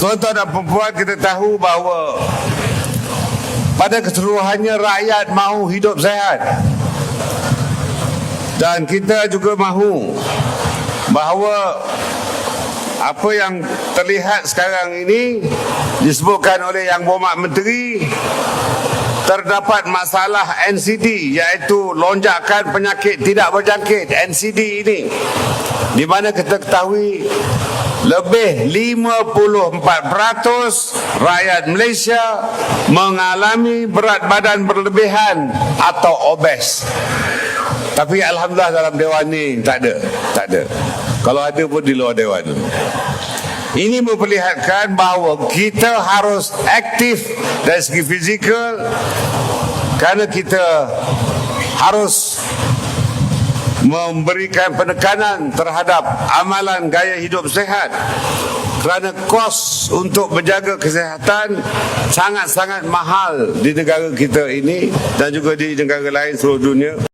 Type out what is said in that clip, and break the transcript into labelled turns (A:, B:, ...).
A: Tuan-tuan dan perempuan kita tahu bahawa pada keseluruhannya rakyat mahu hidup sehat. Dan kita juga mahu bahawa apa yang terlihat sekarang ini disebutkan oleh Yang Berhormat Menteri terdapat masalah NCD iaitu lonjakan penyakit tidak berjangkit NCD ini di mana kita ketahui lebih 54% rakyat Malaysia mengalami berat badan berlebihan atau obes. Tapi alhamdulillah dalam dewan ni tak ada, tak ada. Kalau ada pun di luar dewan. Ini memperlihatkan bahawa kita harus aktif dari segi fizikal kerana kita harus memberikan penekanan terhadap amalan gaya hidup sehat kerana kos untuk menjaga kesihatan sangat-sangat mahal di negara kita ini dan juga di negara lain seluruh dunia.